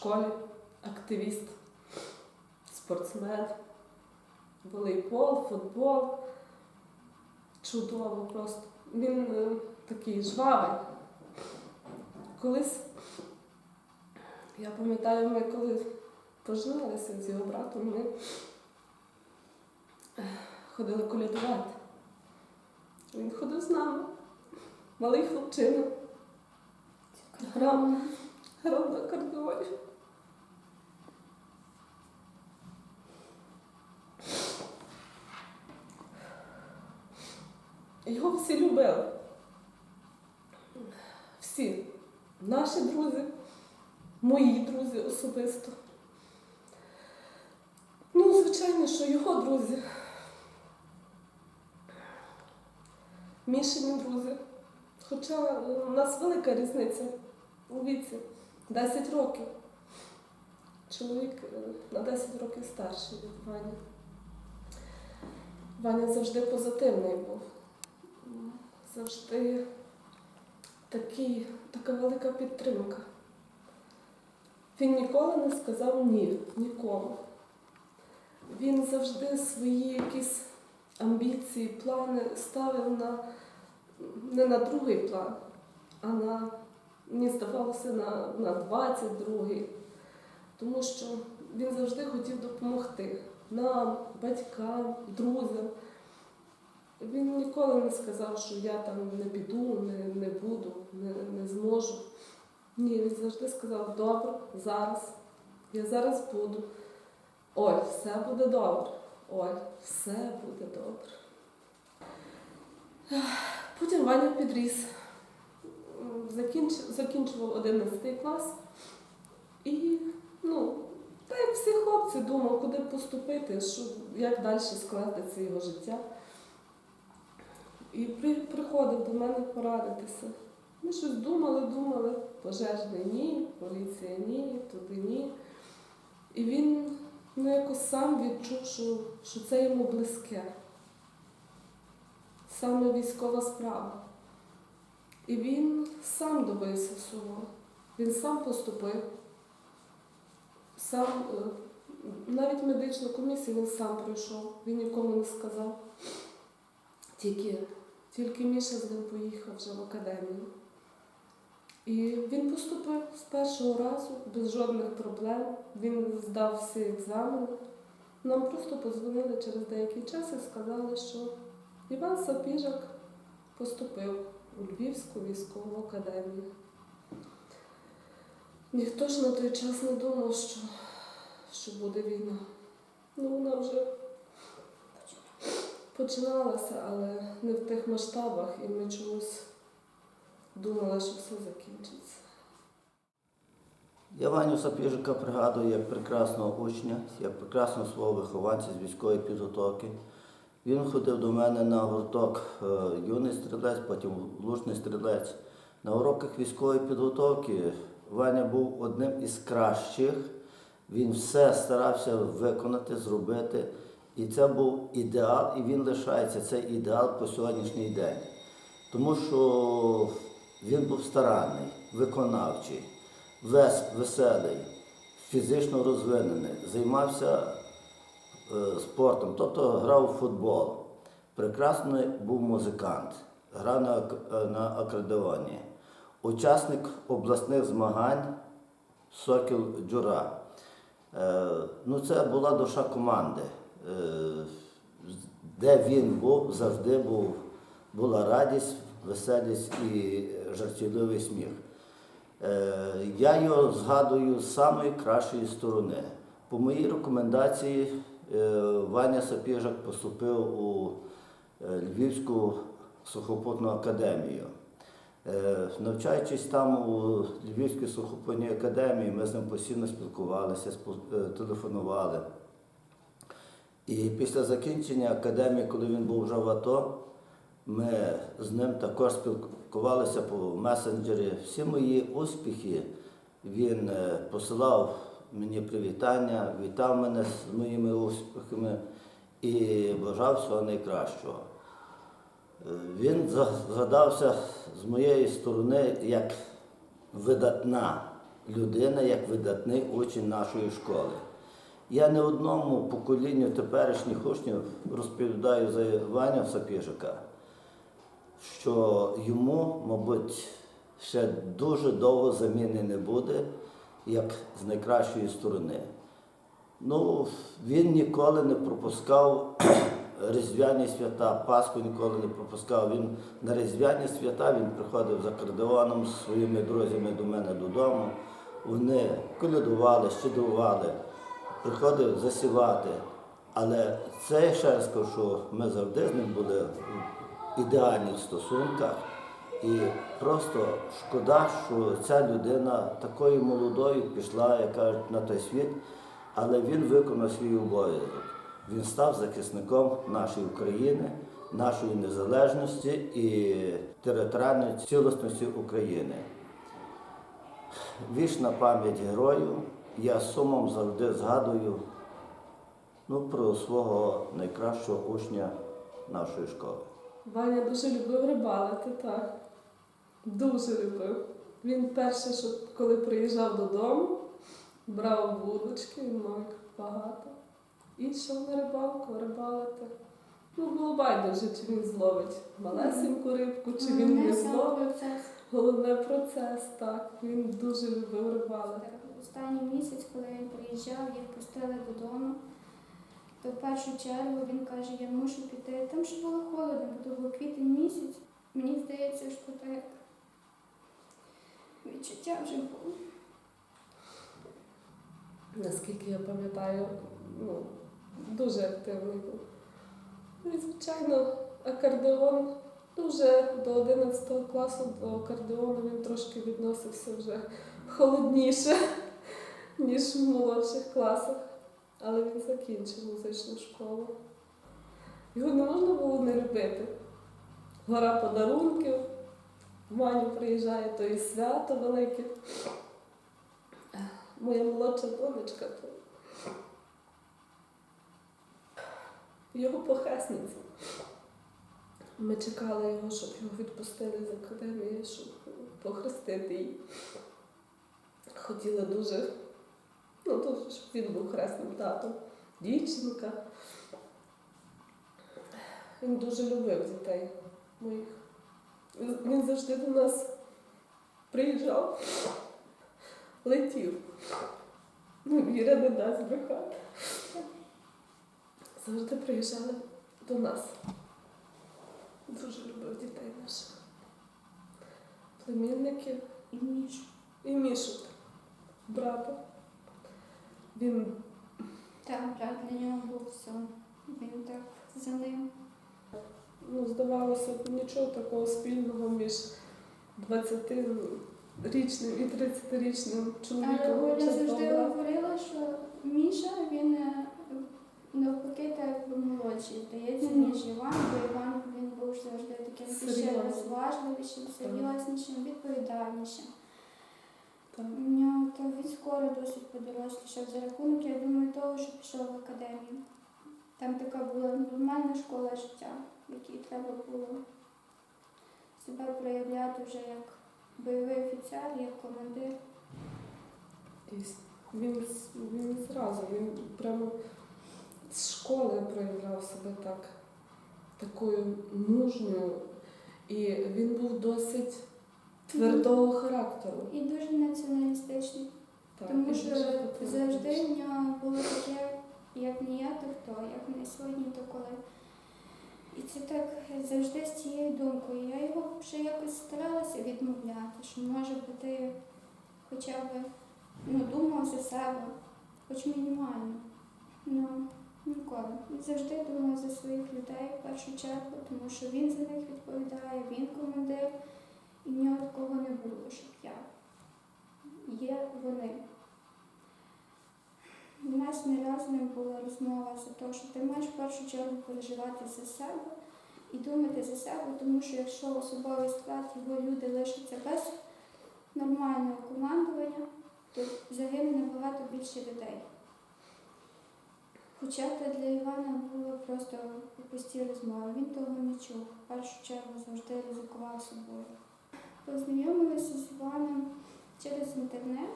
школі, активіст, спортсмен, волейбол, футбол. Чудово просто. Він е, такий жвавий. Колись, я пам'ятаю, ми коли поженилися з його братом, ми е, ходили колядувати. Він ходив з нами, малий хлопчина, грав, грав на акордеоні. Його всі любили. Всі. Наші друзі, мої друзі особисто. Ну, звичайно, що його друзі. Мішині друзі. Хоча у нас велика різниця у віці 10 років. Чоловік е, на 10 років старший від Вані. Ваня завжди позитивний був. Завжди такий, така велика підтримка. Він ніколи не сказав ні, нікому. Він завжди свої якісь амбіції, плани ставив на, не на другий план, а на, мені здавалося, на, на 22-й. Тому що він завжди хотів допомогти нам, батькам, друзям. Він ніколи не сказав, що я там не піду, не, не буду, не, не зможу. Ні, він завжди сказав, добре, зараз, я зараз буду. Оль, все буде добре. Оль, все буде добре. Потім Ваня підріс, закінч, закінчував 11 клас і, ну, та як всі хлопці думав, куди поступити, що, як далі складеться його життя. І при, приходив до мене порадитися. Ми щось думали, думали, пожежний ні, поліція ні, туди ні. І він ну, якось сам відчув, що, що це йому близьке. Саме військова справа. І він сам добився всього. Він сам поступив, сам, е, навіть медичну комісію він сам пройшов, він нікому не сказав. Тільки, тільки Міша з ним поїхав вже в академію. І він поступив з першого разу, без жодних проблем. Він здав всі екзамени. Нам просто подзвонили через деякий час і сказали, що Іван Сапіжак поступив у Львівську військову академію. Ніхто ж на той час не думав, що, що буде війна. Ну, вона вже починалася, але не в тих масштабах, і ми чомусь думали, що все закінчиться. Я Ваню Сапіжика пригадую як прекрасного учня, як прекрасного свого вихованця з військової підготовки. Він ходив до мене на гурток е, юний стрілець, потім лучний стрілець. На уроках військової підготовки Ваня був одним із кращих. Він все старався виконати, зробити. І це був ідеал, і він лишається цей ідеал по сьогоднішній день. Тому що він був старанний, виконавчий, вес, веселий, фізично розвинений, займався е, спортом, тобто грав у футбол. Прекрасний був музикант, грав на, е, на акордеоні. Учасник обласних змагань Сокіл Джура. Е, ну, це була душа команди. Е, де він був, завжди був, була радість, веселість і жартівливий сміх. Е, Я його згадую з самої кращої сторони. По моїй рекомендації е, Ваня Сапіжак поступив у Львівську сухопутну академію. Навчаючись там у Львівській сухопутній академії, ми з ним постійно спілкувалися, телефонували. І після закінчення академії, коли він був вже в АТО, Ми з ним також спілкувалися по месенджері. Всі мої успіхи він е, посилав мені привітання, вітав мене з моїми успіхами і бажав всього найкращого. Е, Він згадався з моєї сторони як видатна людина, як видатний учень нашої школи. Я не одному поколінню теперішніх учнів розповідаю за Іваня Сапіжика, що йому, мабуть, ще дуже довго заміни не буде, як з найкращої сторони. Ну, він ніколи не пропускав різдвяні свята, Пасху ніколи не пропускав. Він на різдвяні свята він приходив за кордоном з своїми друзями до мене додому. Вони колядували, щедрували, приходив засівати. Але це я ще раз кажу, що ми завжди з ним були в ідеальних стосунках. І просто шкода, що ця людина такою молодою пішла, як кажуть, на той світ, але він виконав свій обов'язок. Він став захисником нашої України, нашої незалежності і територіальної цілісності України. Вічна пам'ять герою. Я з сумом завжди згадую ну, про свого найкращого учня нашої школи. Ваня дуже любив рибалити, так. Дуже любив. Він перше, що коли приїжджав додому, брав вудочки, він мав їх багато. І йшов на рибалку рибалити. Ну, було байдуже, чи він зловить малесеньку рибку, чи він не зловить. Головне процес, так. Він дуже любив рибалити. Останній місяць, коли він приїжджав, їх пустили додому, то в першу чергу він каже, я мушу піти. Там ще було холодно, бо то був квітень місяць. Мені здається, що так відчуття вже було. Наскільки я пам'ятаю, ну, дуже активний був. Ну і, звичайно, акордеон дуже до 11 класу до акордеону він трошки відносився вже холодніше, ніж в молодших класах. Але він закінчив музичну школу. Його не можна було не любити. Гора подарунків. В Маню приїжджає, то і свято велике. Моя молодша донечка то його похресниця. Ми чекали його, щоб його відпустили з академії, щоб похрестити її. Хотіли дуже, ну, дуже, щоб він був хресним татом. Дівчинка. Він дуже любив дітей моїх. Він- Він завжди до нас приїжджав, летів. Ну, Віра не дасть брехати. Завжди приїжджали до нас. Дуже любив дітей наших. Племінників І Міш. і Мішу, брата. Він Там брат для нього був все. Він так за ним. ну, здавалося, б, нічого такого спільного між 20-річним і 30-річним Але чоловіком. Оля завжди говорила, що Міша він е, навпаки так молодший, здається, ніж Іван, бо Іван він був завжди таким ще розважливішим, серйознішим, відповідальнішим. Так. У нього то він скоро досить подорослішав за рахунок, я думаю, того, що пішов в академію. Там така була нормальна школа життя, в якій треба було себе проявляти вже як бойовий офіцер, як командир. Він, він зразу, він прямо з школи проявляв себе так, такою мужньою. І він був досить твердого характеру. І дуже націоналістичний. Так, Тому що завжди в нього було таке, як не я, то хто, як не сьогодні, то коли. І це так завжди з цією думкою. Я його вже якось старалася відмовляти, що може бути хоча б ну, думав за себе, хоч мінімально. Ну, ніколи. Завжди думав за своїх людей в першу чергу, тому що він за них відповідає, він командир, і в нього такого не було, щоб я. Є вони. У нас не раз ним була розмова за те, що ти маєш в першу чергу переживати за себе і думати за себе, тому що якщо особовий склад його люди лишаться без нормального командування, то загине набагато більше людей. Хоча це для Івана було просто пусті розмови. Він того не чув. В першу чергу завжди ризикував собою. Познайомилися з Іваном через інтернет,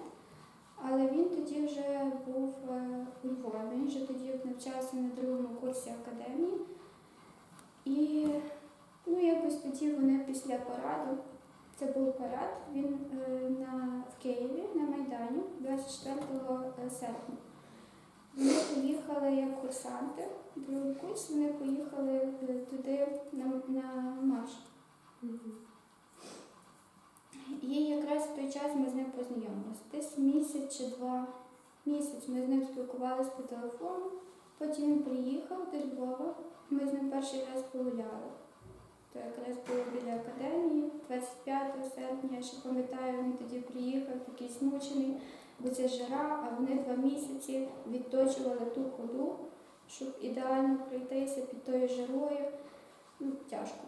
але він тоді вже був е, у Львові. Він вже тоді навчався на другому курсі академії. І ну, якось тоді вони після параду, це був парад, він е, на, в Києві на Майдані 24 серпня. Вони поїхали як курсанти, другий курс, вони поїхали е, туди на, на марш. І якраз в той час ми з ним познайомилися. Десь місяць чи два місяць ми з ним спілкувалися по телефону, потім він приїхав до Львова, ми з ним перший раз погуляли. То якраз було біля академії, 25 серпня, я ще пам'ятаю, він тоді приїхав, такий змучений, бо це жара, а вони два місяці відточували ту ходу, щоб ідеально пройтися під тою жарою. Ну, тяжко.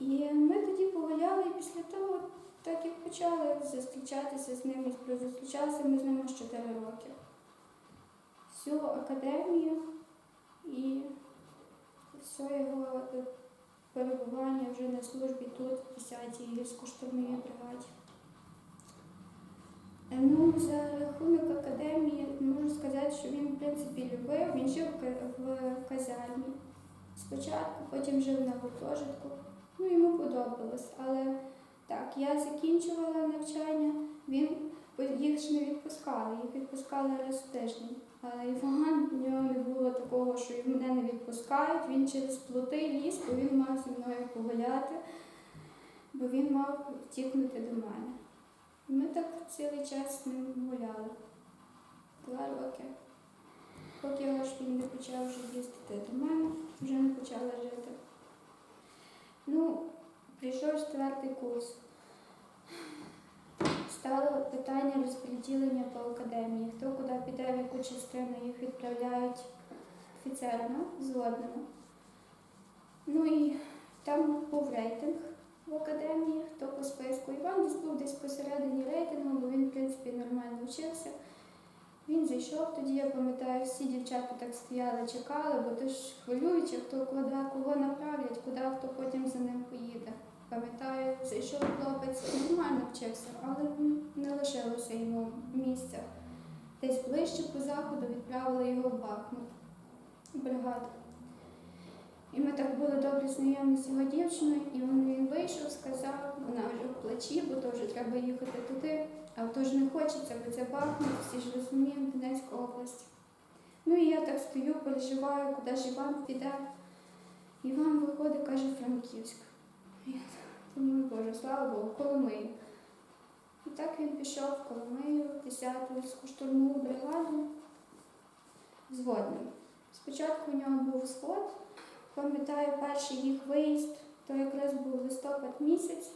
І ми тоді погуляли, і після того, так як почали зустрічатися з ним, і зустрічалися ми з ним аж 4 роки. Всю академію і все його е, перебування вже на службі тут, в 10-й гірсько-штурмовій бригаді. Е, Ну, за рахунок академії можу сказати, що він, в принципі, любив. Він жив в казармі спочатку, потім жив на гуртожитку. Ну, йому подобалось. Але так, я закінчувала навчання, він їх ж не відпускали, їх відпускали раз в тиждень. А Іван, в нього не було такого, що мене не відпускають. Він через плоти ліз, бо він мав зі мною погуляти, бо він мав втікнути до мене. Ми так цілий час з ним гуляли. Два роки. Поки аж він не почав вже їздити до мене, вже не почала жити. Ну, прийшов четвертий курс. Стало питання розподілення по академії. Хто куди піде, в яку частину їх відправляють офіцерами, зводними. Ну і там був рейтинг в академії, хто по списку. Іван був десь посередині рейтингу, бо він, в принципі, нормально вчився. Він зайшов тоді, я пам'ятаю, всі дівчата так стояли, чекали, бо то ж хвилююче, хто куди, кого направлять, куди хто потім за ним поїде. Пам'ятаю, зайшов хлопець, нормально вчився, але не лишилося йому місця. Десь ближче по заходу відправили його в Бахмут, бригаду. І ми так були добре знайомі з його дівчиною, і він вийшов, сказав, вона вже в бо вже треба їхати туди. А то ж не хочеться, бо це Бахмут, всі ж розуміємо, Донецька область. Ну і я так стою, переживаю, куди ж Іван піде. Іван виходить, каже, Франківськ. Я думаю, Боже, слава Богу, Коломию. І так він пішов в Коломию, в 10-ту штурмову бригаду зводним. Спочатку у нього був сход, пам'ятаю перший їх виїзд, то якраз був листопад місяць.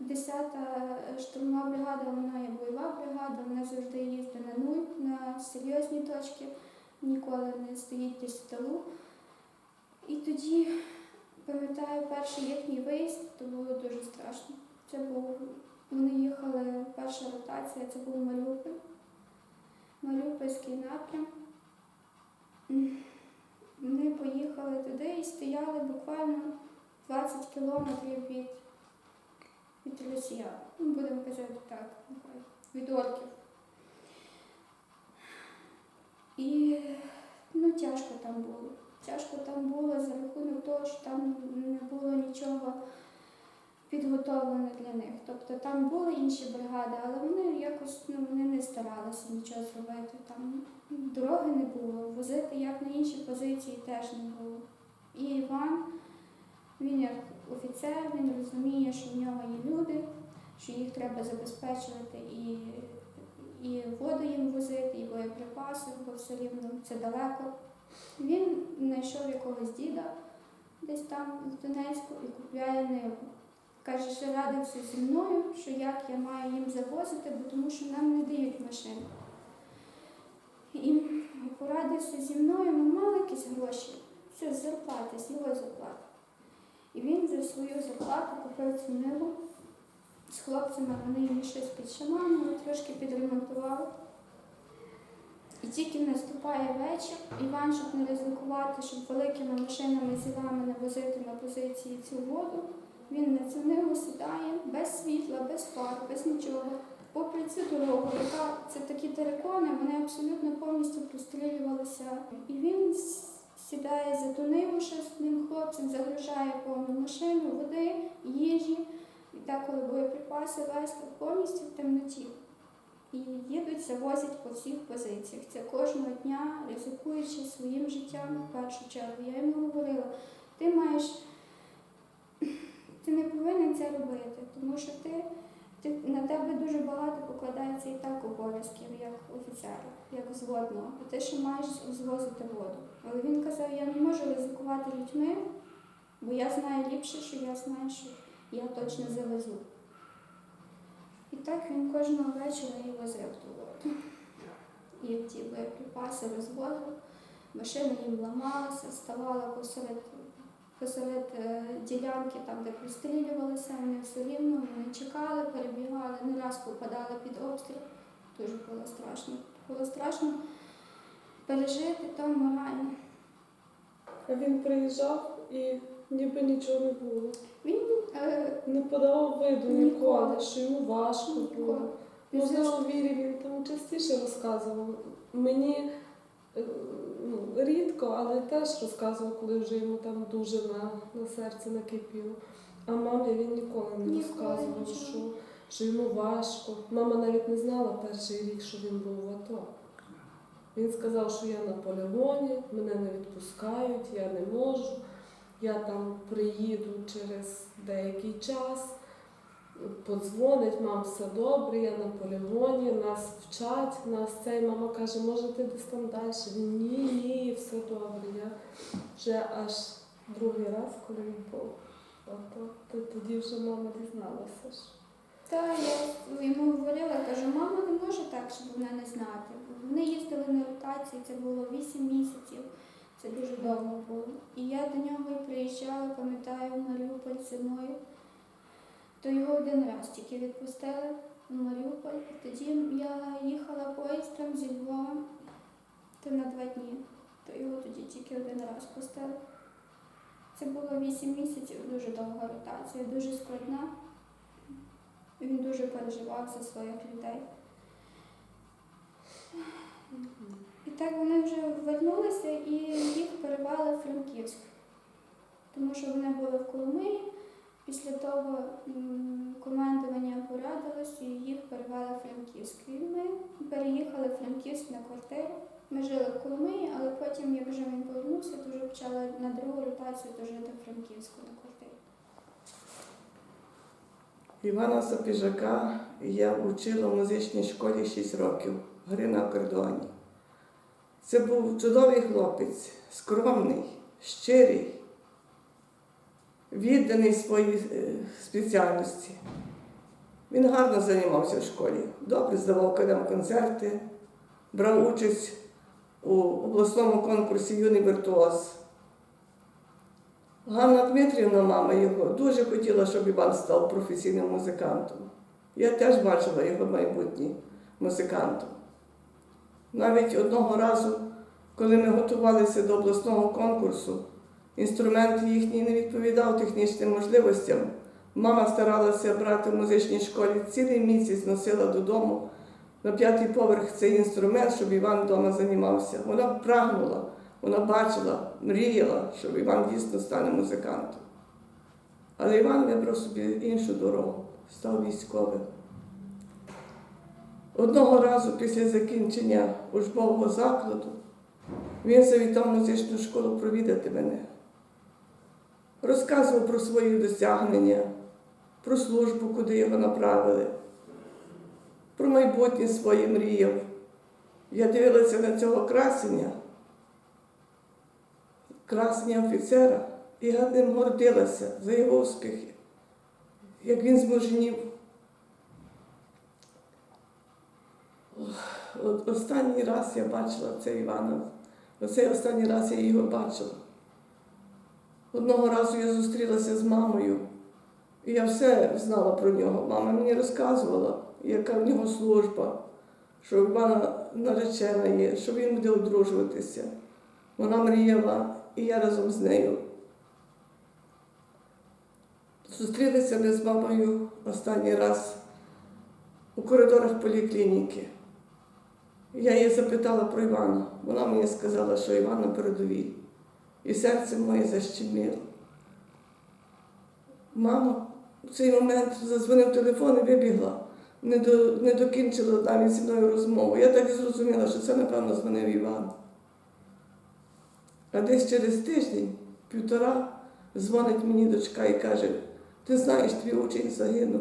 10-та штурмова бригада, вона є бойова бригада, вона завжди їздить на нуль, на серйозні точки, ніколи не стоїть десь в тилу. І тоді, пам'ятаю, перший їхній виїзд, то було дуже страшно. Це був, вони їхали, перша ротація, це був Маріуполь, Маріупольський напрям. Ми поїхали туди і стояли буквально 20 кілометрів від від росіян. Ну, будемо казати так, від орків. І ну, тяжко там було. Тяжко там було за рахунок того, що там не було нічого підготовлено для них. Тобто там були інші бригади, але вони якось ну, вони не старалися нічого зробити. Там дороги не було, возити як на інші позиції теж не було. І Іван, він як офіцер, він розуміє, що в нього є люди, що їх треба забезпечувати і, і воду їм возити, і боєприпаси, бо все рівно це далеко. Він знайшов якогось діда десь там в Донецьку і купляє ниву. Каже, що радився зі мною, що як я маю їм завозити, бо тому що нам не дають машин. І порадився зі мною, ми мали якісь гроші. Це з зарплати, з його зарплати. І він за свою зарплату купив цю ниву. З хлопцями вони її щось підшаманили, трошки підремонтували. І тільки наступає вечір, Іван, щоб не ризикувати, щоб великими машинами зілами не возити на позиції цю воду, він на цю ниву сідає без світла, без фар, без нічого. Попри цю дорогу, яка це такі терикони, вони абсолютно повністю прострілювалися. І він сідає за ту ще хлопцем, загружає повну машину води, їжі, і так, коли боєприпаси весь повністю в темноті. І їдуть, завозять по всіх позиціях. Це кожного дня, ризикуючи своїм життям в першу чергу. Я йому говорила, ти маєш, ти не повинен це робити, тому що ти на тебе дуже багато покладається і так обов'язків як офіцера, як зводного. А ти ще маєш звозити воду. Але він казав, я не можу ризикувати людьми, бо я знаю ліпше, що я знаю, що я точно завезу. І так він кожного вечора і возив ту воду. І ті боєприпаси розводив, машина їм ламалася, ставала посеред, посеред е, ділянки, там, де пристрілювалися, вони все рівно, вони чекали, перебігали, не раз попадали під обстріл. Дуже було страшно. Було страшно пережити там морально. А він приїжджав і ніби нічого не було. Він е, Не подавав виду Ніколи. ніколи, що йому важко Ніколи. було. Можливо, вірі він там частіше розказував. Мені е, рідко, але теж розказував, коли вже йому там дуже на, на серце накипіло. А мамі він ніколи не Ніколи розказував, що, що йому важко. Мама навіть не знала перший рік, що він був в АТО. Він сказав, що я на полігоні, мене не відпускають, я не можу. Я там приїду через деякий час, подзвонить, мам, все добре, я на полігоні, нас вчать, нас цей мама каже, може ти десь там далі. Він ні, ні, все добре. Я вже аж другий раз, коли він був. То тоді вже мама дізналася. Та я йому говорила, кажу, мама не може так, щоб вона не знати. Вони їздили на ротації, це було 8 місяців, це дуже довго було. І я до нього і приїжджала, пам'ятаю, в Маріуполь зимою. То його один раз тільки відпустили в Маріуполь. Тоді я їхала поїздом зі Львова, то на два дні. То його тоді тільки один раз пустили. Це було 8 місяців, дуже довга ротація, дуже складна. Він дуже переживав за своїх людей. І так вони вже вернулися і їх перевели в Франківськ. Тому що вони були в Коломиї. Після того командування порадилось і їх перевели в Франківськ. І ми переїхали в Франківськ на квартиру. Ми жили в Коломиї, але потім, як вже він повернувся, то вже почали на другу ротацію то жити в Франківську на квартирі. Івана Сапіжака я вчила в музичній школі 6 років, гри на акордеоні. Це був чудовий хлопець, скромний, щирий, відданий своїй е, спеціальності. Він гарно займався в школі, добре здавав кадам концерти, брав участь у обласному конкурсі Юний віртуоз. Ганна Дмитрівна, мама його, дуже хотіла, щоб Іван став професійним музикантом. Я теж бачила його майбутнє музикантом. Навіть одного разу, коли ми готувалися до обласного конкурсу, інструмент їхній не відповідав технічним можливостям. Мама старалася брати в музичній школі цілий місяць, носила додому на п'ятий поверх цей інструмент, щоб Іван вдома займався. Вона прагнула. Вона бачила, мріяла, що Іван дійсно стане музикантом. Але Іван вибрав собі іншу дорогу, став військовим. Одного разу після закінчення учбового закладу він завітав музичну школу провідати мене. Розказував про свої досягнення, про службу, куди його направили, про майбутнє своє мріяв. Я дивилася на цього красення красення офіцера, і я ним гордилася за його успіхи, як він змужнів. Останній раз я бачила це Івана, оцей останній раз я його бачила. Одного разу я зустрілася з мамою, і я все знала про нього. Мама мені розказувала, яка в нього служба, що в Івана наречена є, що він буде одружуватися. Вона мріяла, і я разом з нею. Зустрілися ми з мамою останній раз у коридорах поліклініки. Я її запитала про Івана. Вона мені сказала, що Іван на передовій. І серце моє защеміло. Мама в цей момент зазвонив телефон і вибігла. Не, до, не докінчила навіть зі мною розмову. Я так і зрозуміла, що це, напевно, дзвонив Іван. А десь через тиждень, півтора, дзвонить мені дочка і каже, ти знаєш, твій учень загинув.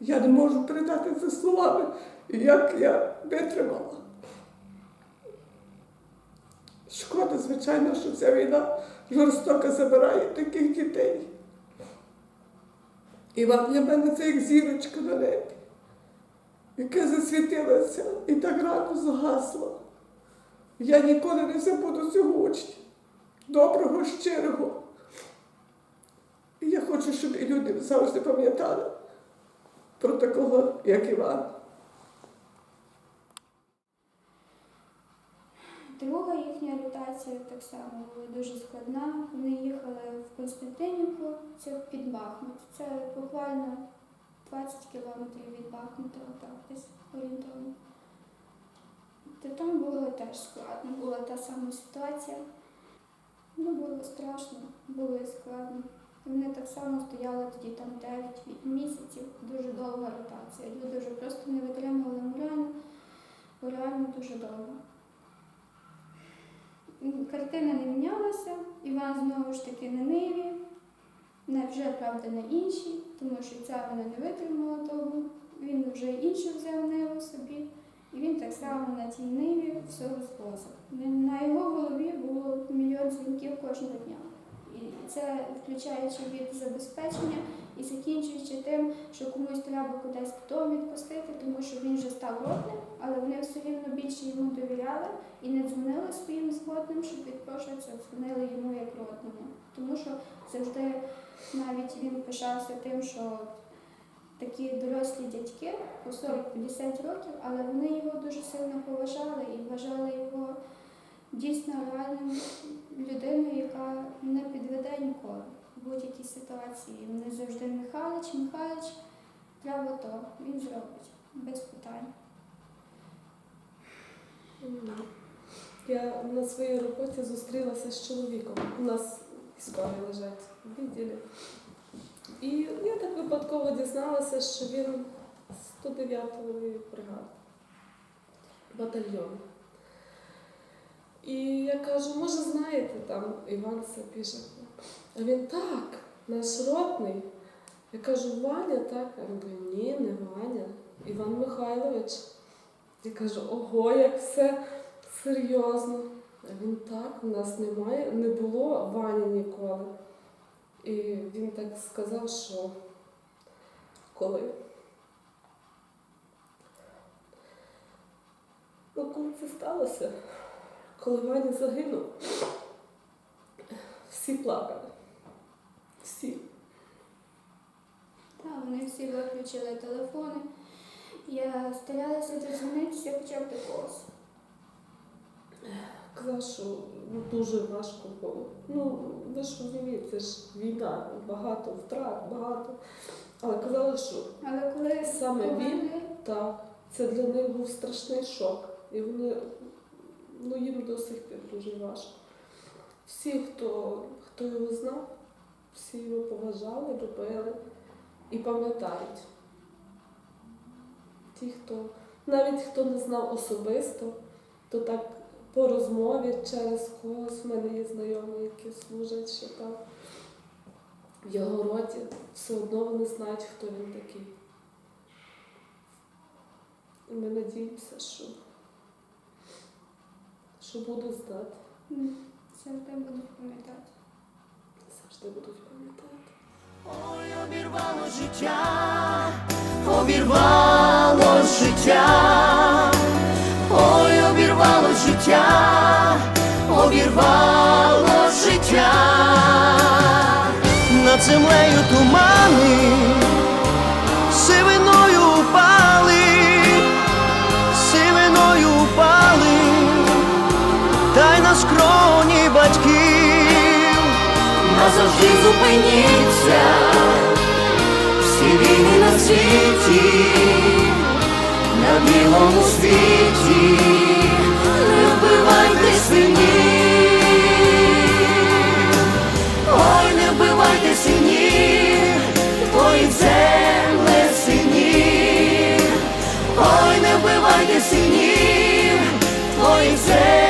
Я не можу передати це словами, як я витримала. Шкода, звичайно, що ця війна жорстоко забирає таких дітей. Іван для мене це як зірочка на небі, яке засвітилося і так рано згасло. Я ніколи не забуду цього учня, доброго, щирого. І я хочу, щоб і люди завжди пам'ятали про такого, як Іван. Друга їхня ротація так само була дуже складна. Вони їхали в Константинівку, це під Бахмут. Це буквально 20 кілометрів від Бахмута, отак десь орієнтовно. Та там було теж складно, була та сама ситуація. Ну, було страшно, було і складно. Вони так само стояли тоді там 9 місяців, дуже довга ротація. Люди вже просто не витримували морально, бо реально дуже довго. Картина не мінялася, Іван знову ж таки на ниві, не вже, правда, на іншій, тому що ця вона не витримала того. Він вже іншу взяв ниву собі, і він так само на тій ниві все розвозив. На його голові було мільйон дзвінків кожного дня. Це включаючи від забезпечення і закінчуючи тим, що комусь треба кудись додому відпустити, тому що він вже став ротним, але вони все рівно більше йому довіряли і не дзвонили своїм згодним, щоб відпрошуватися, дзвонили йому як ротному. Тому що завжди навіть він пишався тим, що такі дорослі дядьки по 40-50 років, але вони його дуже сильно поважали і вважали його дійсно реальним людиною, яка не підведе ніколи в будь-якій ситуації. Вони завжди Михайлович, Михайлович, треба то, він зробить, без питань. Я на своїй роботі зустрілася з чоловіком. У нас військові лежать в відділі. І я так випадково дізналася, що він з 109-ї бригади батальйону. І я кажу, може, знаєте, там Іван Сапіжак. А він так, наш ротний. Я кажу, Ваня, так? А він каже, ні, не Ваня, Іван Михайлович. Я кажу, ого, як все серйозно. А він так, у нас немає, не було Вані ніколи. І він так сказав, що коли. Ну, коли це сталося, коли Ваня загинув, всі плакали. Всі. Так, вони всі виключили телефони. Я старалася дозвонитися хоча б до когось. Казав, що ну, дуже важко було. Ну, ви ж розумієте, це ж війна, багато втрат, багато. Але казали, що Але коли Саме він? так, це для них був страшний шок. І вони, ну їм до сих пір дуже важко. Всі, хто, хто його знав, всі його поважали, любили і пам'ятають. Ті, хто, навіть хто не знав особисто, то так по розмові через когось, в мене є знайомі, які служать ще там. В його роті все одно вони знають, хто він такий. І ми надіємося, що, що буду знати? Завжди будуть пам'ятати. Завжди будуть пам'ятати. Ой, обірвало життя, обірвало життя, ой, обірвало життя, обірвало життя, над землею тумани. Назавжди зупиніться. Всі війни на світі, на білому світі, не вбивайте синів, ой, не вбивайте синів, твої земле синів, ой, не вбивайте синів, твої земле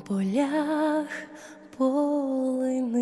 полях полини.